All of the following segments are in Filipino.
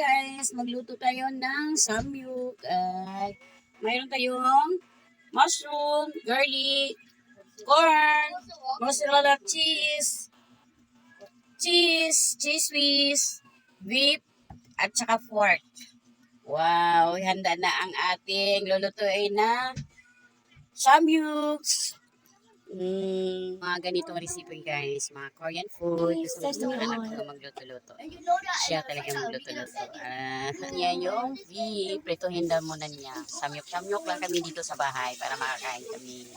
guys, magluto tayo ng samyuk. At mayroon tayong mushroom, garlic, corn, mozzarella cheese, cheese, cheese whiz, beef, at saka pork. Wow, handa na ang ating lulutuin na samyuks. Mm, mga ganitong recipe guys, mga Korean food. Gusto mo anak ko magluto-luto. Siya talaga magluto-luto. Ah, yan yung beef. Prituhin daw muna niya. Samyok-samyok lang kami dito sa bahay para makakain kami.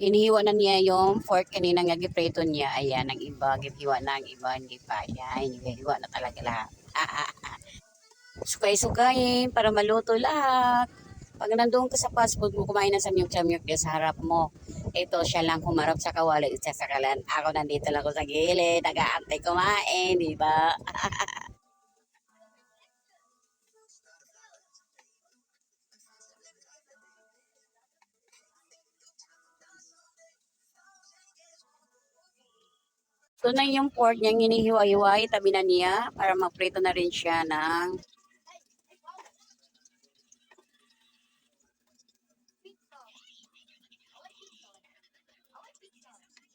Inihiwa na niya yung pork kanina nga giprito niya. Ayan, ang iba, gihiwa na ang iba, hindi pa. Ayan, gihiwa na talaga lahat. Ah, ah, ah. Sukay-sukayin para maluto lahat. Pag nandun ka sa fast food mo, kumain ng samyok-samyok din sa harap mo. Ito, siya lang humarap sa kawali at sa sakalan. Ako nandito lang ako sa gilid, nag-aantay kumain, di ba? Ito na yung pork niya, hinihiwa-hiway, tabi na niya para maprito na rin siya ng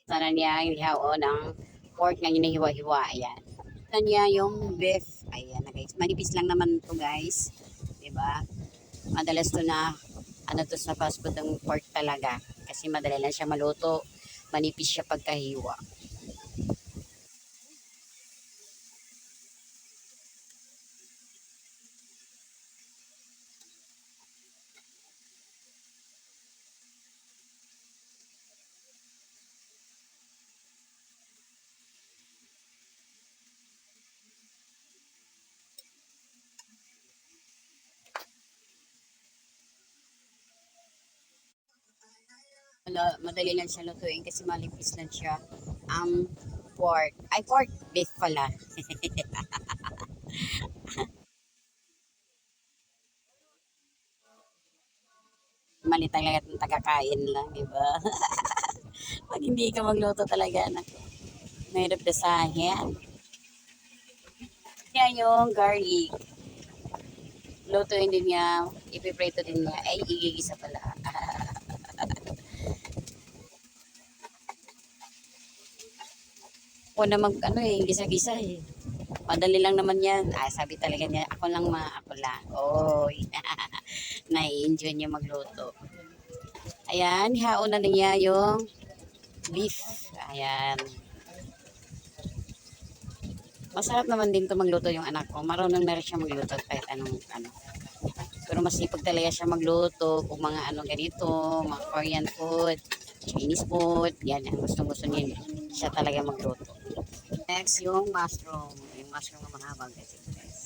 sana niya ihaw ng pork na hinihiwa-hiwa. Ayan. Ito niya yung beef. Ayan na guys. Manipis lang naman to guys. ba? Madalas to na ano to sa fast food ng pork talaga. Kasi madali lang siya maluto. Manipis siya pagkahiwa. Wala- madali lang siya lutuin kasi malipis lang siya. Ang pork. Ay, pork beef pala. Mali talaga ng tagakain lang, di ba? Pag hindi ka magluto talaga, anak. Mahirap na sahin. Yan yung garlic. Lutuin din niya, ipiprito din niya. Ay, igigisa pala. Ako na mag, ano eh, gisa-gisa eh. Madali lang naman yan. Ah, sabi talaga niya, ako lang ma, ako lang. Oy, nai-enjoy niya magluto. Ayan, haon na niya yung beef. Ayan. Masarap naman din to magluto yung anak ko. Marunong na rin siya magluto kahit anong ano. Pero masipag talaga siya magluto kung mga ano ganito, mga Korean food, Chinese food, yan ang gusto gusto niya. Siya talaga magluto. Next, yung mushroom. Yung mushroom na mahabang kasi guys.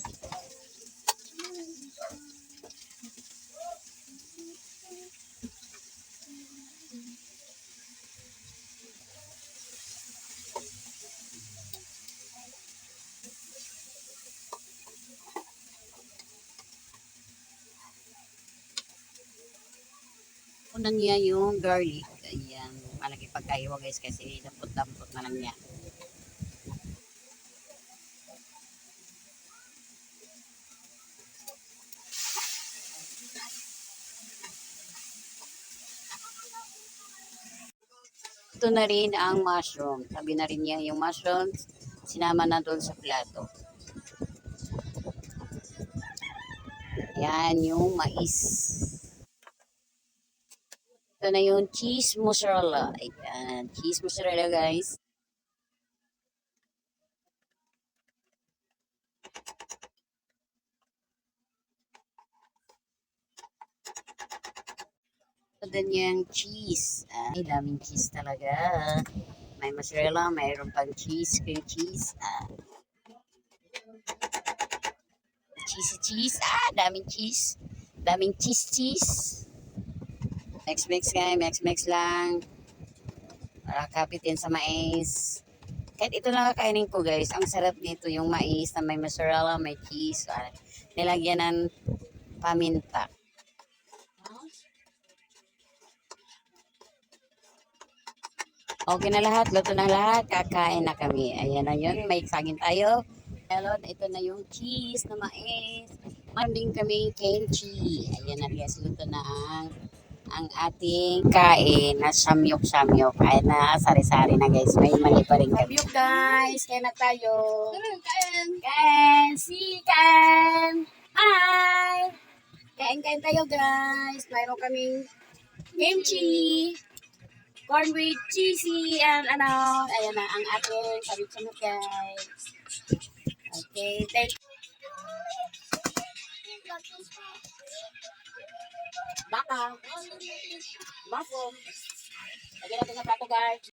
Una niya yung garlic. Ayan. Malaki pagkahiwa guys kasi dampot-dampot na lang niya. Ito na rin ang mushroom. Sabi na rin niya yung mushroom. Sinama na doon sa plato. Yan yung mais. Ito na yung cheese mozzarella. Ayan, cheese mozzarella guys. Ito din yung cheese. Ay, daming cheese talaga. May mozzarella, mayroon pang cheese, cream cheese. Ah. Cheesy cheese. Ah, daming cheese. Daming cheese cheese. Mix mix guys, mix mix lang. Para kapitin sa mais. Kahit ito lang kakainin ko guys, ang sarap nito yung mais na may mozzarella, may cheese, ah, nilagyan ng paminta. Okay na lahat, luto na lahat, kakain na kami. Ayan na yun, may saging tayo. Melon, ito na yung cheese na mais. Meron din kami kimchi. Ayan na guys, luto na ang ang ating kain na samyok-samyok. Ayan na, sari-sari na guys. May mali pa rin kami. Samyok guys, kaya na tayo. Kain. Kain, si Kain. Hi! Kain-kain tayo guys. Mayroon kaming kimchi. Corn with cheesy and ano. Ayan na, ang ating samyok-samyok guys. Okay, thank Baka. Bako. Lagyan natin sa plato guys.